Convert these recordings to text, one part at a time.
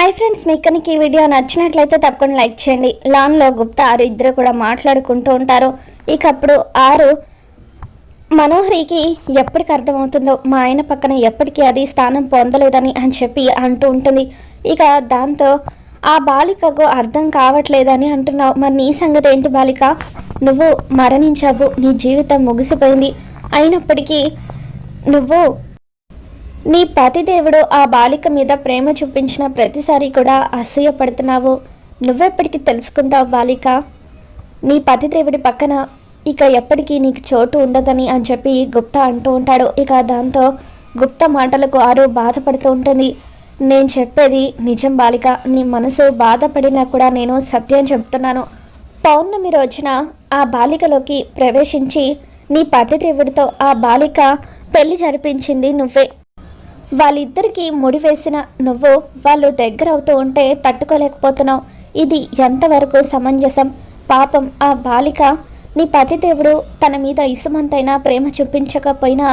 Hi friends మీకు కనుక ఈ వీడియో నచ్చినట్లయితే తప్పకుండా లైక్ చేయండి. లాన్లో గుప్తా ఆరు ఇద్దరు కూడా మాట్లాడుకుంటూ ఉంటారు. ఇక అప్పుడు ఆరు మనోహరికి ఎప్పటికి అర్థమవుతుందో మా ఆయన పక్కన ఎప్పటికీ అది స్థానం పొందలేదని అని చెప్పి అంటూ ఉంటుంది. ఇక దాంతో ఆ బాలికకు అర్థం కావట్లేదని అంటున్నావు. మరి నీ సంగతి ఏంటి బాలిక? నువ్వు మరణించావు. నీ జీవితం ముగిసిపోయింది. అయినప్పటికీ నువ్వు నీ పతిదేవుడు ఆ బాలిక మీద ప్రేమ చూపించిన ప్రతిసారి కూడా అసూయపడుతున్నావు. నువ్వెప్పటికీ తెలుసుకుంటావు బాలిక. నీ పతిదేవుడి పక్కన ఇక ఎప్పటికీ నీకు చోటు ఉండదని అని చెప్పి గుప్తా అంటూ ఉంటాడు. ఇక దాంతో గుప్త మాటలకు ఆరు బాధపడుతూ ఉంటుంది. నేను చెప్పేది నిజం బాలిక. నీ మనసు బాధపడినా కూడా నేను సత్యం చెప్తున్నాను. పౌర్ణమి రోజున ఆ బాలికలోకి ప్రవేశించి నీ పతిదేవుడితో ఆ బాలిక పెళ్ళి జరిపించింది నువ్వే. వాళ్ళిద్దరికీ ముడి వేసిన నువ్వు వాళ్ళు దగ్గర అవుతూ ఉంటే తట్టుకోలేకపోతున్నావు. ఇది ఎంతవరకు సమంజసం? పాపం ఆ బాలిక నీ పతిదేవుడు తన మీద ఇసుమంతైనా ప్రేమ చూపించకపోయినా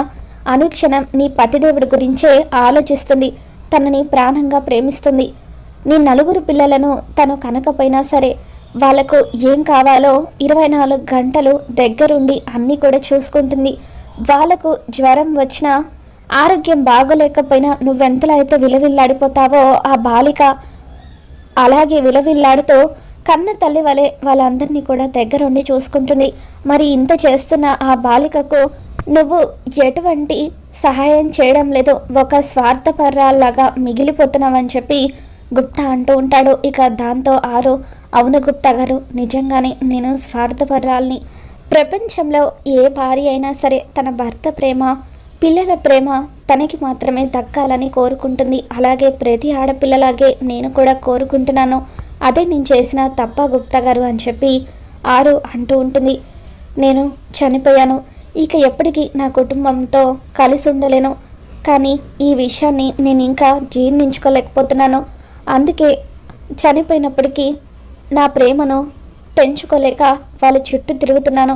అనుక్షణం నీ పతిదేవుడి గురించే ఆలోచిస్తుంది. తనని ప్రాణంగా ప్రేమిస్తుంది. నీ నలుగురు పిల్లలను తను కనకపోయినా సరే వాళ్ళకు ఏం కావాలో ఇరవై నాలుగు గంటలు దగ్గరుండి అన్నీ కూడా చూసుకుంటుంది. వాళ్ళకు జ్వరం వచ్చినా ఆరోగ్యం బాగోలేకపోయినా నువ్వెంతలా అయితే విలవిల్లాడిపోతావో ఆ బాలిక అలాగే విలవిల్లాడుతూ కన్న తల్లి వలె వాళ్ళందరినీ కూడా దగ్గరుండి చూసుకుంటుంది. మరి ఇంత చేస్తున్న ఆ బాలికకు నువ్వు ఎటువంటి సహాయం చేయడం లేదు. ఒక స్వార్థపరాల్లాగా మిగిలిపోతున్నావని చెప్పి గుప్తా అంటూ ఉంటాడు. ఇక దాంతో ఆరు అవును గుప్తా గారు నిజంగానే నేను స్వార్థపరాల్ని. ప్రపంచంలో ఏ భార్య అయినా సరే తన భర్త ప్రేమ పిల్లల ప్రేమ తనకి మాత్రమే దక్కాలని కోరుకుంటుంది. అలాగే ప్రతి ఆడపిల్లలాగే నేను కూడా కోరుకుంటున్నాను. అదే నేను చేసిన తప్ప గుప్తా గారు అని చెప్పి ఆరు అంటూ ఉంటుంది. నేను చనిపోయాను. ఇక ఎప్పటికీ నా కుటుంబంతో కలిసి ఉండలేను. కానీ ఈ విషయాన్ని నేను ఇంకా జీర్ణించుకోలేకపోతున్నాను. అందుకే చనిపోయినప్పటికీ నా ప్రేమను పెంచుకోలేక వాళ్ళ చుట్టూ తిరుగుతున్నాను.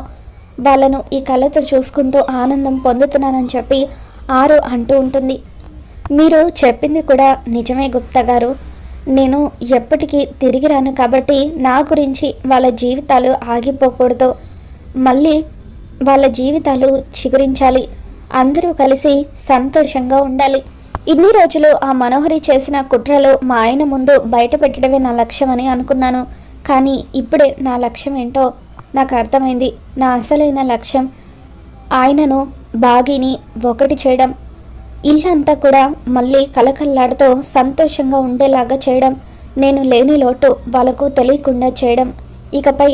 వాళ్ళను ఈ కళ్ళతో చూసుకుంటూ ఆనందం పొందుతున్నానని చెప్పి ఆరు అంటూ ఉంటుంది. మీరు చెప్పింది కూడా నిజమే గుప్తా గారు. నేను ఎప్పటికీ తిరిగి రాను కాబట్టి నా గురించి వాళ్ళ జీవితాలు ఆగిపోకూడదు. మళ్ళీ వాళ్ళ జీవితాలు చిగురించాలి. అందరూ కలిసి సంతోషంగా ఉండాలి. ఇన్ని రోజులు ఆ మనోహరి చేసిన కుట్రలు మా ఆయన ముందు బయట పెట్టడమే నా లక్ష్యం అని అనుకున్నాను. కానీ ఇప్పుడే నా లక్ష్యం ఏంటో నాకు అర్థమైంది. నా అసలైన లక్ష్యం ఆయనను బాగిని ఒకటి చేయడం. ఇల్లంతా కూడా మళ్ళీ కలకల్లాడుతూ సంతోషంగా ఉండేలాగా చేయడం. నేను లేని లోటు వాళ్ళకు తెలియకుండా చేయడం. ఇకపై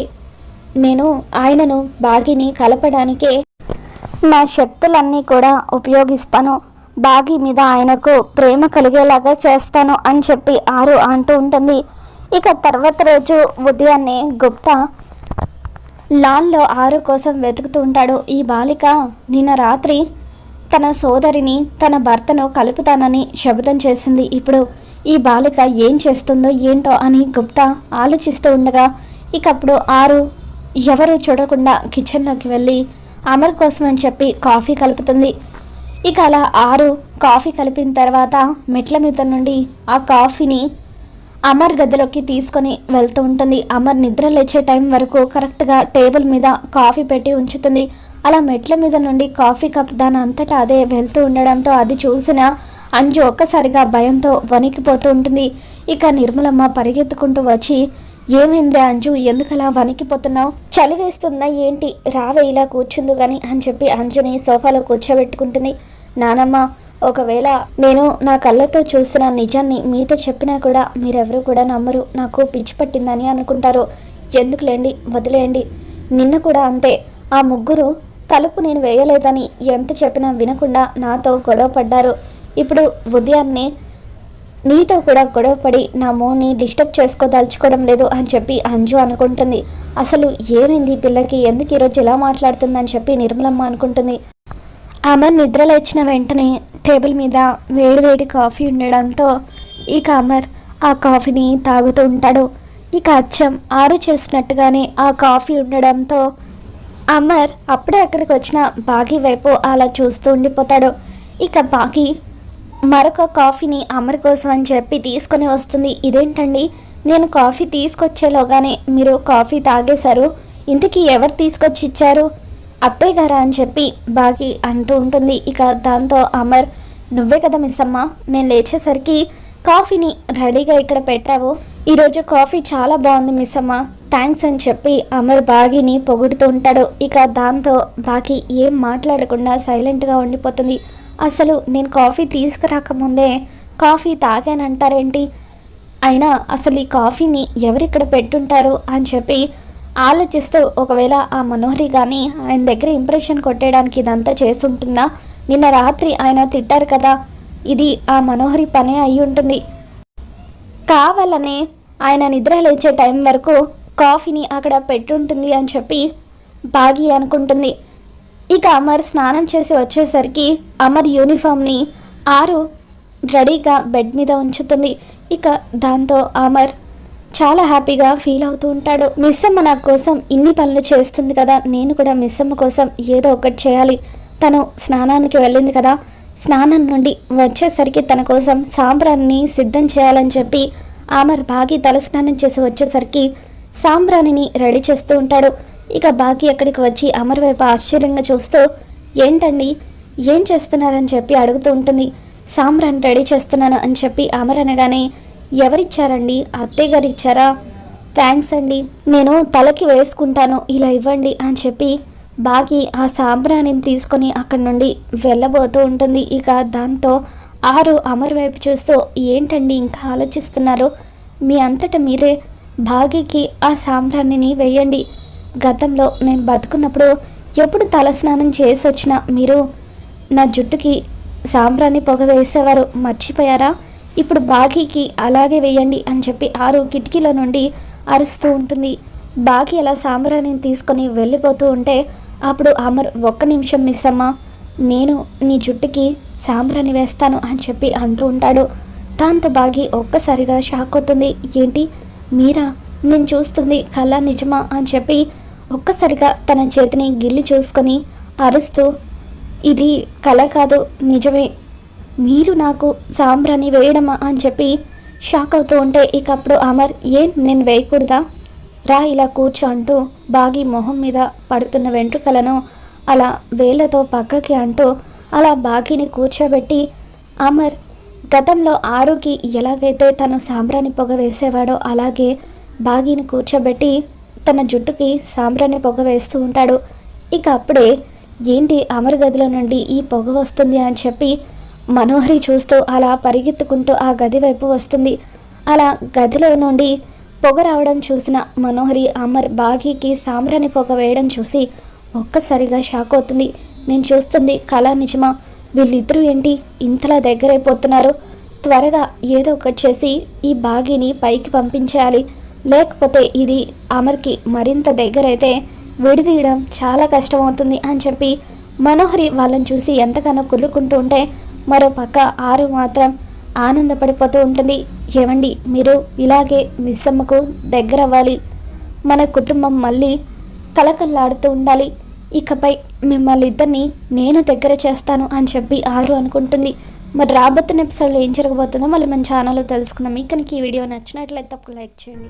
నేను ఆయనను బాగిని కలపడానికే నా శక్తులన్నీ కూడా ఉపయోగిస్తాను. బాగి మీద ఆయనకు ప్రేమ కలిగేలాగా చేస్తాను అని చెప్పి ఆరు అంటూ ఉంటుంది. ఇక తర్వాత రోజు ఉదయాన్నే గుప్తా లాల్లో ఆరు కోసం వెతుకుతూ ఉంటాడు. ఈ బాలిక నిన్న రాత్రి తన సోదరిని తన భర్తను కలుపుతానని శపథం చేసింది. ఇప్పుడు ఈ బాలిక ఏం చేస్తుందో ఏంటో అని గుప్తా ఆలోచిస్తూ ఉండగా ఇకప్పుడు ఆరు ఎవరు చూడకుండా కిచెన్లోకి వెళ్ళి అమర్ కోసం అని చెప్పి కాఫీ కలుపుతుంది. ఇక అలా ఆరు కాఫీ కలిపిన తర్వాత మెట్ల మీద నుండి ఆ కాఫీని అమర్ గదిలోకి తీసుకొని వెళ్తూ ఉంటుంది. అమర్ నిద్ర లేచే టైం వరకు కరెక్ట్గా టేబుల్ మీద కాఫీ పెట్టి ఉంచుతుంది. అలా మెట్ల మీద నుండి కాఫీ కప్ దాని అంతటా అదే వెళ్తూ ఉండడంతో అది చూసిన అంజు ఒక్కసారిగా భయంతో వణికిపోతూ ఉంటుంది. ఇక నిర్మలమ్మ పరిగెత్తుకుంటూ వచ్చి ఏమైంది అంజు? ఎందుకలా వణికిపోతున్నావు? చలి వేస్తుందా ఏంటి? రావే ఇలా కూర్చుందు కానీ అని చెప్పి అంజుని సోఫాలో కూర్చోబెట్టుకుంటుంది. నానమ్మ ఒకవేళ నేను నా కళ్ళతో చూసిన నిజాన్ని మీతో చెప్పినా కూడా మీరెవరూ కూడా నమ్మరు. నాకు పిచ్చి పట్టిందని అనుకుంటారు. ఎందుకులేండి వదిలేయండి. నిన్న కూడా అంతే. ఆ ముగ్గురు తలుపు నేను వేయలేదని ఎంత చెప్పినా వినకుండా నాతో గొడవ పడ్డారు. ఇప్పుడు ఉదయాన్నే నీతో కూడా గొడవపడి నా మోని డిస్టర్బ్ చేసుకోదలుచుకోవడం లేదు అని చెప్పి అంజు అనుకుంటుంది. అసలు ఏమైంది పిల్లకి? ఎందుకు ఈరోజు ఇలా మాట్లాడుతుందని చెప్పి నిర్మలమ్మ అనుకుంటుంది. ఆమె నిద్ర లేచిన వెంటనే టేబుల్ మీద వేడివేడి కాఫీ ఉండడంతో ఇక అమర్ ఆ కాఫీని తాగుతూ ఉంటాడు. ఇక అచ్చం ఆరు చేసినట్టుగానే ఆ కాఫీ ఉండడంతో అమర్ అప్పుడే అక్కడికి వచ్చిన బాగి వైపు అలా చూస్తూ ఉండిపోతాడు. ఇక బాగి మరొక కాఫీని అమర్ కోసం అని చెప్పి తీసుకొని వస్తుంది. ఇదేంటండి? నేను కాఫీ తీసుకొచ్చేలోగానే మీరు కాఫీ తాగేశారు. ఇంతకీ ఎవరు తీసుకొచ్చి ఇచ్చారు? అత్తయ్య గారా అని చెప్పి బాగి అంటూ ఉంటుంది. ఇక దాంతో అమర్ నువ్వే కదా మిస్ అమ్మ నేను లేచేసరికి కాఫీని రెడీగా ఇక్కడ పెట్టావు. ఈరోజు కాఫీ చాలా బాగుంది మిస్ అమ్మ థ్యాంక్స్ అని చెప్పి అమర్ బాగిని పొగుడుతూ ఉంటాడు. ఇక దాంతో బాగి ఏం మాట్లాడకుండా సైలెంట్గా ఉండిపోతుంది. అసలు నేను కాఫీ తీసుకురాకముందే కాఫీ తాగానంటారేంటి? అయినా అసలు ఈ కాఫీని ఎవరిక్కడ పెట్టుంటారు? అని చెప్పి ఆలోచిస్తూ ఒకవేళ ఆ మనోహరి కానీ ఆయన దగ్గర ఇంప్రెషన్ కొట్టేయడానికి ఇదంతా చేస్తుంటుందా? నిన్న రాత్రి ఆయన తిట్టారు కదా ఇది ఆ మనోహరి పనే అయి ఉంటుంది. కావాలనే ఆయన నిద్ర లేచే టైం వరకు కాఫీని అక్కడ పెట్టుంటుంది అని చెప్పి బాగి అనుకుంటుంది. ఇక అమర్ స్నానం చేసి వచ్చేసరికి అమర్ యూనిఫామ్ని ఆరు రెడీగా బెడ్ మీద ఉంచుతుంది. ఇక దాంతో అమర్ చాలా హ్యాపీగా ఫీల్ అవుతూ ఉంటాడు. మిస్సమ్మ నా కోసం ఇన్ని పనులు చేస్తుంది కదా. నేను కూడా మిస్సమ్మ కోసం ఏదో ఒకటి చేయాలి. తను స్నానానికి వెళ్ళింది కదా. స్నానం నుండి వచ్చేసరికి తన కోసం సాంబ్రాన్ని సిద్ధం చేయాలని చెప్పి అమర్ బాగి తలస్నానం చేసి వచ్చేసరికి సాంబ్రాణిని రెడీ చేస్తూ ఉంటాడు. ఇక బాగి అక్కడికి వచ్చి అమర్ వైపు ఆశ్చర్యంగా చూస్తూ ఏంటండి? ఏం చేస్తున్నారని చెప్పి అడుగుతూ ఉంటుంది. సాంబ్రాన్ని రెడీ చేస్తున్నాను అని చెప్పి అమర్ అనగానే ఎవరిచ్చారండి? అత్తయ్య గారు ఇచ్చారా థ్యాంక్స్ అండి. నేను తలకి వేసుకుంటాను ఇలా ఇవ్వండి అని చెప్పి బాగి ఆ సాంబ్రాణిని తీసుకొని అక్కడి నుండి వెళ్ళబోతూ ఉంటుంది. ఇక దాంతో ఆరు అమర్ వైపు చూస్తూ ఏంటండి ఇంకా ఆలోచిస్తున్నారు? మీ అంతట మీరే భాగ్యకి ఆ సాంబ్రాణిని వేయండి. గతంలో నేను బతుకున్నప్పుడు ఎప్పుడు తలస్నానం చేసి వచ్చినా మీరు నా జుట్టుకి సాంబ్రాన్ని పొగ వేసేవారు. మర్చిపోయారా? ఇప్పుడు బాగీకి అలాగే వేయండి అని చెప్పి ఆరు కిటికీల నుండి అరుస్తూ ఉంటుంది. బాకీ అలా సాంబ్రాణిని తీసుకొని వెళ్ళిపోతూ ఉంటే అప్పుడు అమర్ ఒక్క నిమిషం మిస్ అమ్మా నేను నీ జుట్టుకి సాంబ్రాణి వేస్తాను అని చెప్పి అంటూ ఉంటాడు. దాంతో బాగి ఒక్కసారిగా షాక్ అవుతుంది. ఏంటి? మీరా? నేను చూస్తుంది కళ నిజమా? అని చెప్పి ఒక్కసారిగా తన చేతిని గిల్లి చూసుకొని అరుస్తూ ఇది కళ కాదు నిజమే. మీరు నాకు సాంబ్రాన్ని వేయడమా అని చెప్పి షాక్ అవుతూ ఉంటే ఇక అప్పుడు అమర్ ఏం? నేను వేయకూడదా? రా ఇలా కూర్చో అంటూ బాగి మొహం మీద పడుతున్న వెంట్రుకలను అలా వేళ్ళతో పక్కకి అంటూ అలా బాగిని కూర్చోబెట్టి అమర్ గతంలో ఆరుకి ఎలాగైతే తను సాంబ్రాణి పొగ వేసేవాడో అలాగే బాగిని కూర్చోబెట్టి తన జుట్టుకి సాంబ్రాణి పొగ వేస్తూ ఉంటాడు. ఇక అప్పుడే ఏంటి అమర్ గదిలో నుండి ఈ పొగ వస్తుంది అని చెప్పి మనోహరి చూస్తూ అలా పరిగెత్తుకుంటూ ఆ గది వైపు వస్తుంది. అలా గదిలో నుండి పొగ రావడం చూసిన మనోహరి అమర్ బాగీకి సాంబ్రాణి పొగ వేయడం చూసి ఒక్కసారిగా షాక్ అవుతుంది. నేను చూస్తుంది కళ నిజమా? వీళ్ళిద్దరూ ఏంటి ఇంతలా దగ్గరైపోతున్నారు? త్వరగా ఏదో ఒకటి చేసి ఈ బాగీని పైకి పంపించేయాలి. లేకపోతే ఇది అమర్కి మరింత దగ్గరైతే విడిదీయడం చాలా కష్టమవుతుంది అని చెప్పి మనోహరి వాళ్ళని చూసి ఎంతగానో కుళ్ళుకుంటూ ఉంటే మరో పక్క ఆరు మాత్రం ఆనందపడిపోతూ ఉంటుంది. ఏమండి మీరు? ఇలాగే మిస్సమ్మకు దగ్గర అవ్వాలి మన కుటుంబం మళ్ళీ కలకల్లాడుతూ ఉండాలి. ఇకపై మిమ్మల్ని ఇద్దరిని నేను దగ్గర చేస్తాను అని చెప్పి ఆరు అనుకుంటుంది. మరి రాబోతున్న ఎపిసోడ్లో ఏం జరగబోతుందో మళ్ళీ మన ఛానల్లో తెలుసుకుందాం. మీకు ఈ వీడియో నచ్చినట్లయితే తప్పకుండా లైక్ చేయండి.